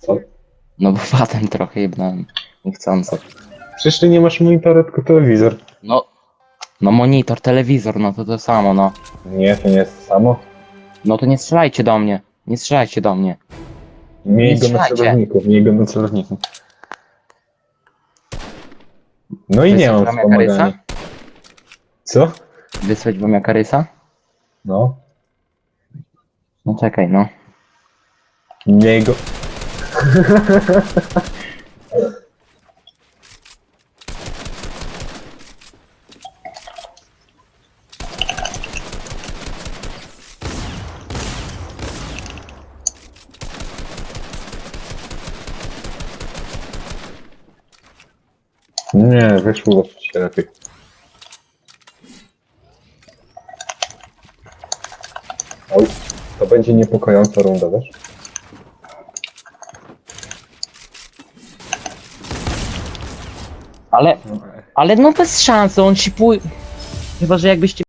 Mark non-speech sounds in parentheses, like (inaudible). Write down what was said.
Co? No bo (laughs) patem trochę jebnąłem. Niechcąco. Przecież ty nie masz monitora, tylko telewizor. No. No monitor, telewizor, no to to samo, no. Nie, to nie jest to samo. No to nie strzelajcie do mnie. Nie strzelajcie do mnie. Miej Nie go na strzelajcie. celowniku, miej go na celowniku. No i nie Wysłać mam wam wspomagania. jakarysa? Co? Wysłać wam jakarysa? No. No czekaj, no. Miej go. Nie, wyszło się lepiej. Oj, to będzie niepokojąca runda, wiesz? Ale, ale no bez szansy, on ci pój... Chyba, że jakbyście